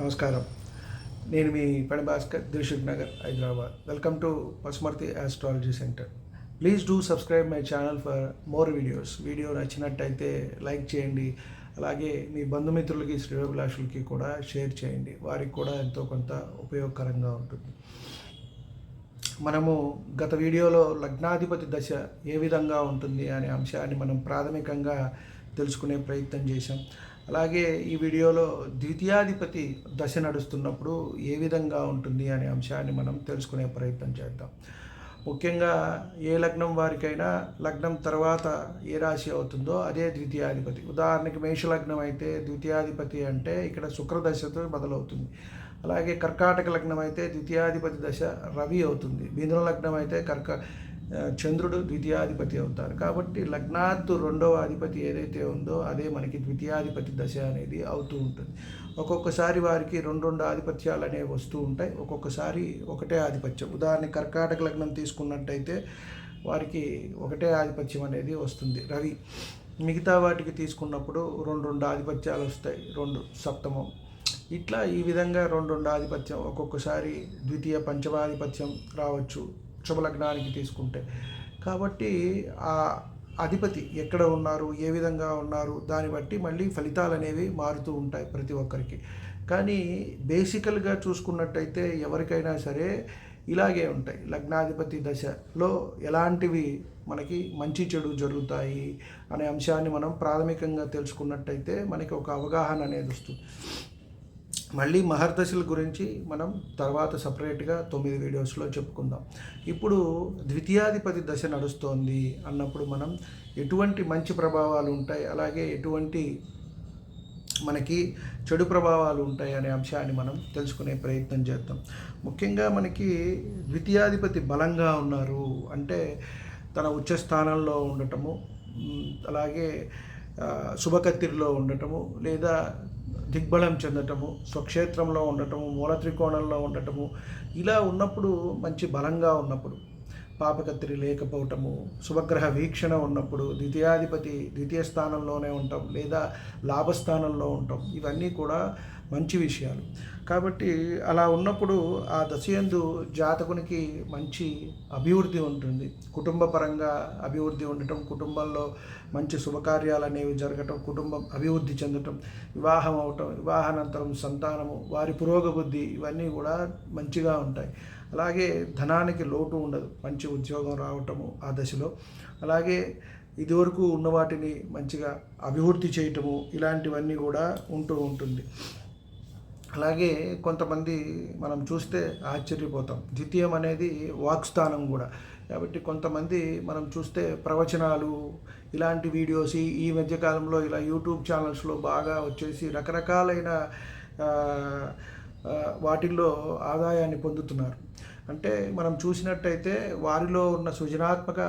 నమస్కారం. నేను మీ పని Bhaskar Dilsukhnagar Hyderabad. Welcome to Pasumarthi astrology centre please do subscribe my channel for more videos video నచ్చినట్టయితే like చేయండి. అలాగే మీ బంధుమిత్రులకి శ్రేయోభిలాషులకి కూడా షేర్ చేయండి. వారికి కూడా ఎంతో కొంత ఉపయోగకరంగా ఉంటుంది. మనము గత వీడియోలో లగ్నాధిపతి దశ ఏ విధంగా ఉంటుంది అనే అంశాన్ని మనం ప్రాథమికంగా తెలుసుకునే ప్రయత్నం చేశాం. అలాగే ఈ వీడియోలో ద్వితీయాధిపతి దశ నడుస్తున్నప్పుడు ఏ విధంగా ఉంటుంది అనే అంశాన్ని మనం తెలుసుకునే ప్రయత్నం చేద్దాం. ముఖ్యంగా ఏ లగ్నం వారికైనా లగ్నం తర్వాత ఏ రాశి అవుతుందో అదే ద్వితీయాధిపతి. ఉదాహరణకి మేషలగ్నం అయితే ద్వితీయాధిపతి అంటే ఇక్కడ శుక్రదశతో మొదలవుతుంది. అలాగే కర్కాటక లగ్నం అయితే ద్వితీయాధిపతి దశ రవి అవుతుంది. మిథున లగ్నం అయితే కర్క చంద్రుడు ద్వితీయాధిపతి అవుతారు. కాబట్టి లగ్నాత్తు రెండవ అధిపతి ఏదైతే ఉందో అదే మనకి ద్వితీయాధిపతి దశ అనేది అవుతూ ఉంటుంది. ఒక్కొక్కసారి వారికి రెండు రెండు ఆధిపత్యాలు అనేవి వస్తూ ఉంటాయి. ఒక్కొక్కసారి ఒకటే ఆధిపత్యం. ఉదాహరణకి కర్కాటక లగ్నం తీసుకున్నట్టయితే వారికి ఒకటే ఆధిపత్యం అనేది వస్తుంది. రవి మిగతా వాటికి తీసుకున్నప్పుడు రెండు రెండు ఆధిపత్యాలు వస్తాయి. రెండు సప్తమం. ఇట్లా ఈ విధంగా రెండు రెండు ఆధిపత్యం ఒక్కొక్కసారి ద్వితీయ పంచమాధిపత్యం రావచ్చు. శుభలగ్నానికి తీసుకుంటే. కాబట్టి ఆ అధిపతి ఎక్కడ ఉన్నారు ఏ విధంగా ఉన్నారు దాన్ని బట్టి మళ్ళీ ఫలితాలు అనేవి మారుతూ ఉంటాయి ప్రతి ఒక్కరికి. కానీ బేసికల్గా చూసుకున్నట్టయితే ఎవరికైనా సరే ఇలాగే ఉంటాయి. లగ్నాధిపతి దశలో ఎలాంటివి మనకి మంచి చెడు జరుగుతాయి అనే అంశాన్ని మనం ప్రాథమికంగా తెలుసుకున్నట్టయితే మనకి ఒక అవగాహన అనేది వస్తుంది. మళ్ళీ మహర్దశల గురించి మనం తర్వాత సపరేట్గా తొమ్మిది వీడియోస్లో చెప్పుకుందాం. ఇప్పుడు ద్వితీయాధిపతి దశ నడుస్తోంది అన్నప్పుడు మనం ఎటువంటి మంచి ప్రభావాలు ఉంటాయి? అలాగే ఎటువంటి మనకి చెడు ప్రభావాలు ఉంటాయి అనే అంశాన్ని మనం తెలుసుకునే ప్రయత్నం చేద్దాం. ముఖ్యంగా మనకి ద్వితీయాధిపతి బలంగా ఉన్నారు అంటే తన ఉచ్చ స్థానంలో ఉండటము అలాగే శుభకత్తిరిలో ఉండటము లేదా దిగ్బలం చెందటము స్వక్షేత్రంలో ఉండటము మూల త్రికోణంలో ఉండటము ఇలా ఉన్నప్పుడు మంచి బలంగా ఉన్నప్పుడు పాపకత్తిరి లేకపోవటము శుభగ్రహ వీక్షణ ఉన్నప్పుడు ద్వితీయాధిపతి ద్వితీయ స్థానంలోనే ఉంటాం లేదా లాభస్థానంలో ఉంటాం ఇవన్నీ కూడా మంచి విషయాలు. కాబట్టి అలా ఉన్నప్పుడు ఆ దశయందు జాతకునికి మంచి అభివృద్ధి ఉంటుంది. కుటుంబపరంగా అభివృద్ధి ఉండటం కుటుంబంలో మంచి శుభకార్యాలు అనేవి జరగటం కుటుంబం అభివృద్ధి చెందటం వివాహం అవటం వివాహానంతరం సంతానము వారి పురోగబుద్ధి ఇవన్నీ కూడా మంచిగా ఉంటాయి. అలాగే ధనానికి లోటు ఉండదు. మంచి ఉద్యోగం రావటము ఆ దశలో. అలాగే ఇదివరకు ఉన్న వాటిని మంచిగా అభివృద్ధి చేయటము ఇలాంటివన్నీ కూడా ఉంటూ ఉంటుంది. అలాగే కొంతమంది మనం చూస్తే ఆశ్చర్యపోతాం. ద్వితీయం అనేది వాక్స్థానం కూడా. కాబట్టి కొంతమంది మనం చూస్తే ప్రవచనాలు ఇలాంటి వీడియోస్ ఈ- మధ్యకాలంలో ఇలా యూట్యూబ్ ఛానల్స్లో బాగా వచ్చేసి రకరకాలైన వాటిల్లో ఆదాయాన్ని పొందుతున్నారు. అంటే మనం చూసినట్టయితే వారిలో ఉన్న సృజనాత్మక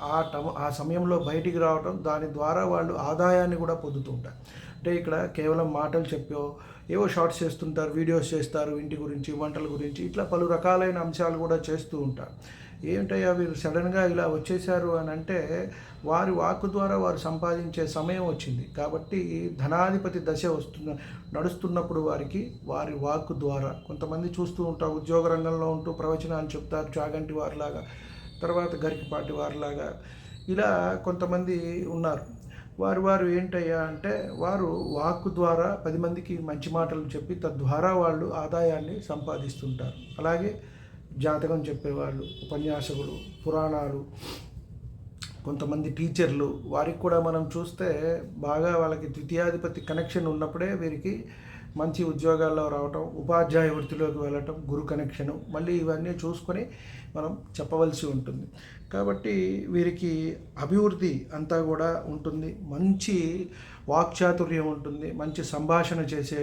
ఆ టమ- ఆ సమయంలో బయటికి రావటం దాని ద్వారా వాళ్ళు ఆదాయాన్ని కూడా పొందుతుంటారు అంటే ఇక్కడ కేవలం మాటలు చెప్పో ఏవో షార్ట్స్ చేస్తుంటారు వీడియోస్ చేస్తారు ఇంటి గురించి వంటల గురించి ఇట్లా పలు రకాలైన అంశాలు కూడా చేస్తూ ఉంటారు. ఏమిటయ్యా వీరు సడన్గా ఇలా వచ్చేసారు అని అంటే వారి వాక్కు ద్వారా వారు సంపాదించే సమయం వచ్చింది. కాబట్టి ధనాధిపతి దశ వస్తున్న నడుస్తున్నప్పుడు వారికి వారి వాక్కు ద్వారా కొంతమంది చూస్తూ ఉంటారు ఉద్యోగ రంగంలో ఉంటూ ప్రవచనాలు చెప్తారు చాగంటి వారిలాగా తర్వాత గరికిపాటి వారిలాగా ఇలా కొంతమంది ఉన్నారు. వారు వారు ఏంటయ్యా అంటే వారు వాక్కు ద్వారా పది మందికి మంచి మాటలు చెప్పి తద్వారా వాళ్ళు ఆదాయాన్ని సంపాదిస్తుంటారు. అలాగే జాతకం చెప్పేవాళ్ళు ఉపన్యాసకులు పురాణాలు కొంతమంది టీచర్లు వారికి కూడా మనం చూస్తే బాగా వాళ్ళకి ద్వితీయాధిపతి కనెక్షన్ ఉన్నప్పుడే వీరికి మంచి ఉద్యోగాల్లో రావటం ఉపాధ్యాయ వృత్తిలోకి వెళ్ళటం గురు కనెక్షను మళ్ళీ ఇవన్నీ చూసుకొని మనం చెప్పవలసి ఉంటుంది. కాబట్టి వీరికి అభివృద్ధి అంతా కూడా ఉంటుంది. మంచి వాక్చాతుర్యం ఉంటుంది మంచి సంభాషణ చేసే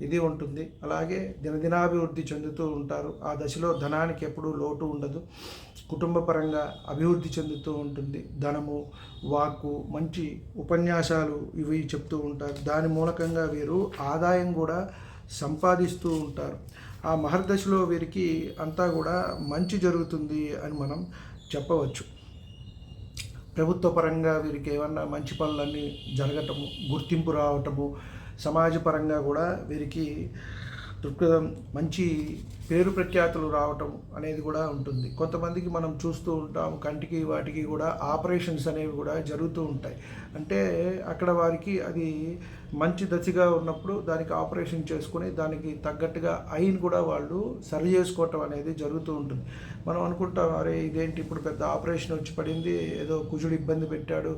ఇది ఉంటుంది. అలాగే దినదినాభివృద్ధి చెందుతూ ఉంటారు. ఆ దశలో ధనానికి ఎప్పుడూ లోటు ఉండదు. కుటుంబ పరంగా అభివృద్ధి చెందుతూ ఉంటుంది. ధనము వాక్కు మంచి ఉపన్యాసాలు ఇవి చెప్తూ ఉంటారు. దాని మూలకంగా వీరు ఆదాయం కూడా సంపాదిస్తూ ఉంటారు. ఆ మహర్దశలో వీరికి అంతా కూడా మంచి జరుగుతుంది అని మనం చెప్పవచ్చు. ప్రభుత్వ పరంగా వీరికి ఏమన్నా మంచి పనులన్నీ జరగటము గుర్తింపు రావటము సమాజపరంగా కూడా వీరికి దృక్పథం మంచి పేరు ప్రఖ్యాతులు రావటం అనేది కూడా ఉంటుంది. కొంతమందికి మనం చూస్తూ ఉంటాం కంటికి వాటికి కూడా ఆపరేషన్స్ అనేవి కూడా జరుగుతూ ఉంటాయి. అంటే అక్కడ వారికి అది మంచి దశగా ఉన్నప్పుడు దానికి ఆపరేషన్ చేసుకుని దానికి తగ్గట్టుగా ఐన్ కూడా వాళ్ళు సరి చేసుకోవటం అనేది జరుగుతూ ఉంటుంది. మనం అనుకుంటాం అరే ఇదేంటి ఇప్పుడు పెద్ద ఆపరేషన్ వచ్చి పడింది ఏదో కుజుడు ఇబ్బంది పెట్టాడు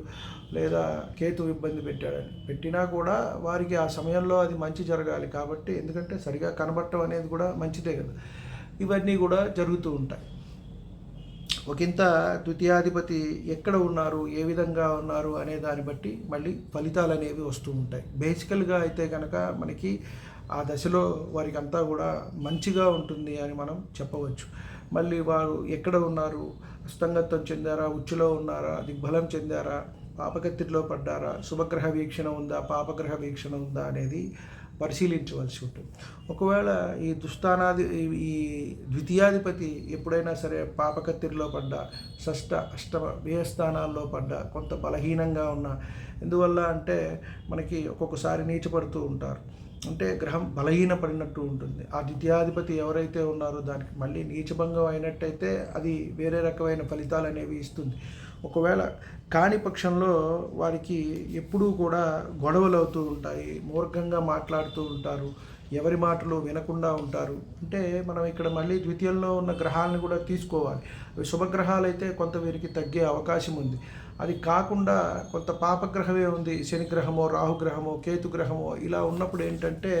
లేదా కేతు ఇబ్బంది పెట్టాడని పెట్టినా కూడా వారికి ఆ సమయంలో అది మంచి జరగాలి కాబట్టి ఎందుకంటే సరిగా కనబడటం అనేది కూడా మంచిదే కదా. ఇవన్నీ కూడా జరుగుతూ ఉంటాయి. ఒకంత ద్వితీయాధిపతి ఎక్కడ ఉన్నారు ఏ విధంగా ఉన్నారు అనే దాన్ని బట్టి మళ్ళీ ఫలితాలు అనేవి వస్తూ ఉంటాయి. బేసికల్గా అయితే కనుక మనకి ఆ దశలో వారికి అంతా కూడా మంచిగా ఉంటుంది అని మనం చెప్పవచ్చు. మళ్ళీ వారు ఎక్కడ ఉన్నారు అస్తంగత్వం చెందారా ఉచ్చులో ఉన్నారా దిగ్బలం చెందారా పాపకత్తిలో పడ్డారా శుభగ్రహ వీక్షణ ఉందా పాపగ్రహ వీక్షణ ఉందా అనేది పరిశీలించవలసి ఉంటుంది. ఒకవేళ ఈ దుస్థానాది ఈ ద్వితీయాధిపతి ఎప్పుడైనా సరే పాపకత్తిరిలో పడ్డ షష్ట అష్టమ వ్యయస్థానాల్లో పడ్డ కొంత బలహీనంగా ఉన్న ఎందువల్ల అంటే మనకి ఒక్కొక్కసారి నీచపడుతూ ఉంటారు. అంటే గ్రహం బలహీన పడినట్టు ఉంటుంది. ఆ ద్వితీయాధిపతి ఎవరైతే ఉన్నారో దానికి మళ్ళీ నీచభంగం అయినట్టయితే అది వేరే రకమైన ఫలితాలు అనేవి ఇస్తుంది. ఒకవేళ కాని పక్షంలో వారికి ఎప్పుడూ కూడా గొడవలు అవుతూ ఉంటాయి మూర్ఖంగా మాట్లాడుతూ ఉంటారు ఎవరి మాటలు వినకుండా ఉంటారు. అంటే మనం ఇక్కడ మళ్ళీ ద్వితీయంలో ఉన్న గ్రహాలను కూడా తీసుకోవాలి. అవి శుభగ్రహాలు అయితే కొంత వీరికి తగ్గే అవకాశం ఉంది. అది కాకుండా కొంత పాపగ్రహమే ఉంది. శనిగ్రహమో రాహుగ్రహమో కేతుగ్రహమో ఇలా ఉన్నప్పుడు ఏంటంటే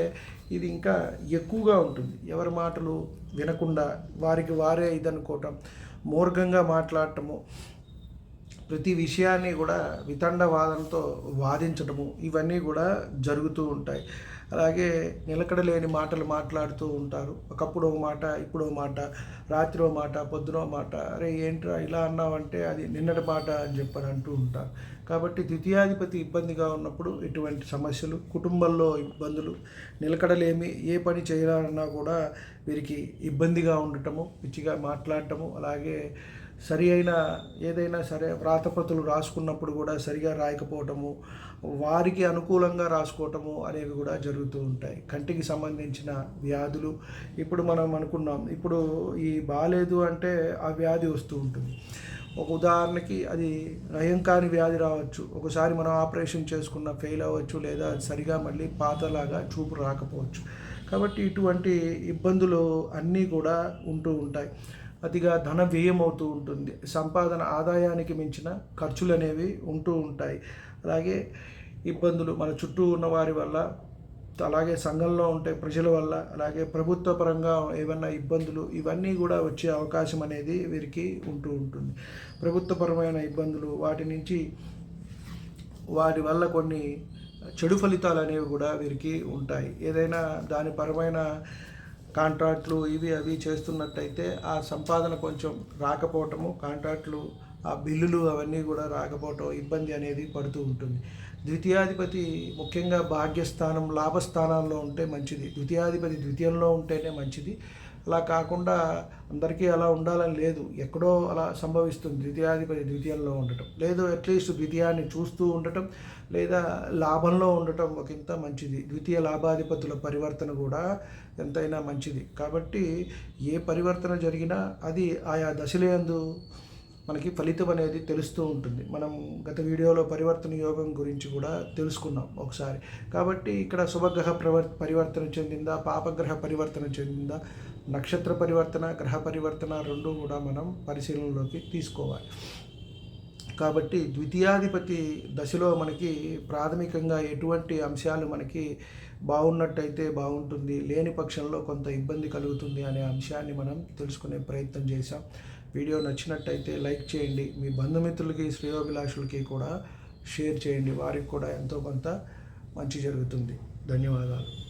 ఇది ఇంకా ఎక్కువగా ఉంటుంది. ఎవరి మాటలు వినకుండా వారికి వారే ఇదనుకోవటం మూర్ఘంగా మాట్లాడటము. ప్రతి విషయాన్ని కూడా వితండ వాదనతో వాదించటము ఇవన్నీ కూడా జరుగుతూ ఉంటాయి. అలాగే నిలకడలేని మాటలు మాట్లాడుతూ ఉంటారు. ఒకప్పుడు ఒక మాట ఇప్పుడు ఒక మాట రాత్రి ఒక మాట పొద్దున మాట అరే ఏంట్రా ఇలా అన్నావంటే అది నిన్నటి మాట అని చెప్పని అంటూ ఉంటారు. కాబట్టి ద్వితీయాధిపతి ఇబ్బందిగా ఉన్నప్పుడు ఇటువంటి సమస్యలు కుటుంబంలో ఇబ్బందులు నిలకడలేమి ఏ పని చేయాలన్నా కూడా వీరికి ఇబ్బందిగా ఉండటము పిచ్చిగా మాట్లాడటము అలాగే సరి అయిన ఏదైనా సరే వ్రాతపత్రులు రాసుకున్నప్పుడు కూడా సరిగా రాయకపోవటము వారికి అనుకూలంగా రాసుకోవటము అనేవి కూడా జరుగుతూ ఉంటాయి. కంటికి సంబంధించిన వ్యాధులు. ఇప్పుడు మనం అనుకున్నాం ఇప్పుడు ఈ బాగాలేదు అంటే ఆ వ్యాధి వస్తూ ఉంటుంది. ఒక ఉదాహరణకి అది నయం కాని వ్యాధి రావచ్చు. ఒకసారి మనం ఆపరేషన్ చేసుకున్న ఫెయిల్ అవ్వచ్చు లేదా సరిగా మళ్ళీ పాతలాగా చూపు రాకపోవచ్చు. కాబట్టి ఇటువంటి ఇబ్బందులు అన్నీ కూడా ఉంటూ ఉంటాయి. అతిగా ధన వ్యయం అవుతూ ఉంటుంది. సంపాదన ఆదాయానికి మించిన ఖర్చులు అనేవి ఉంటూ ఉంటాయి. అలాగే ఇబ్బందులు మన చుట్టూ ఉన్న వారి వల్ల అలాగే సంఘంలో ఉంటే ప్రజల వల్ల అలాగే ప్రభుత్వ పరంగా ఏమన్నా ఇబ్బందులు ఇవన్నీ కూడా వచ్చే అవకాశం అనేది వీరికి ఉంటూ ఉంటుంది. ప్రభుత్వపరమైన ఇబ్బందులు వాటి నుంచి వాటి వల్ల కొన్ని చెడు ఫలితాలు అనేవి కూడా వీరికి ఉంటాయి. ఏదైనా దాని పరమైన కాంట్రాక్ట్లు ఇవి అవి చేస్తున్నట్టయితే ఆ సంపాదన కొంచెం రాకపోవటము కాంట్రాక్ట్లు ఆ బిల్లులు అవన్నీ కూడా రాకపోవటం ఇబ్బంది అనేది పడుతూ ఉంటుంది. ద్వితీయాధిపతి ముఖ్యంగా భాగ్యస్థానం లాభస్థానాల్లో ఉంటే మంచిది. ద్వితీయాధిపతి ద్వితీయంలో ఉంటేనే మంచిది. అలా కాకుండా అందరికీ అలా ఉండాలని లేదు. ఎక్కడో అలా సంభవిస్తుంది ద్వితీయాధిపతి ద్వితీయంలో ఉండటం. లేదు అట్లీస్ట్ ద్వితీయాన్ని చూస్తూ ఉండటం లేదా లాభంలో ఉండటం ఒకంత మంచిది. ద్వితీయ లాభాధిపతుల పరివర్తన కూడా ఎంతైనా మంచిది. కాబట్టి ఏ పరివర్తన జరిగినా అది ఆయా దశలందు మనకి ఫలితం అనేది తెలుస్తూ ఉంటుంది. మనం గత వీడియోలో పరివర్తన యోగం గురించి కూడా తెలుసుకున్నాం ఒకసారి. కాబట్టి ఇక్కడ శుభగ్రహ ప్రవర్ పరివర్తన చెందిందా పాపగ్రహ పరివర్తన చెందిందా నక్షత్ర పరివర్తన గ్రహ పరివర్తన రెండు కూడా మనం పరిశీలనలోకి తీసుకోవాలి. కాబట్టి ద్వితీయాధిపతి దశలో మనకి ప్రాథమికంగా ఎటువంటి అంశాలు మనకి బాగున్నట్టయితే బాగుంటుంది లేని పక్షంలో కొంత ఇబ్బంది కలుగుతుంది అనే అంశాన్ని మనం తెలుసుకునే ప్రయత్నం చేశాం. వీడియో నచ్చినట్టయితే లైక్ చేయండి. మీ బంధుమిత్రులకి శ్రేయోభిలాషులకి కూడా షేర్ చేయండి. వారికి కూడా ఎంతో కొంత మంచి జరుగుతుంది. ధన్యవాదాలు.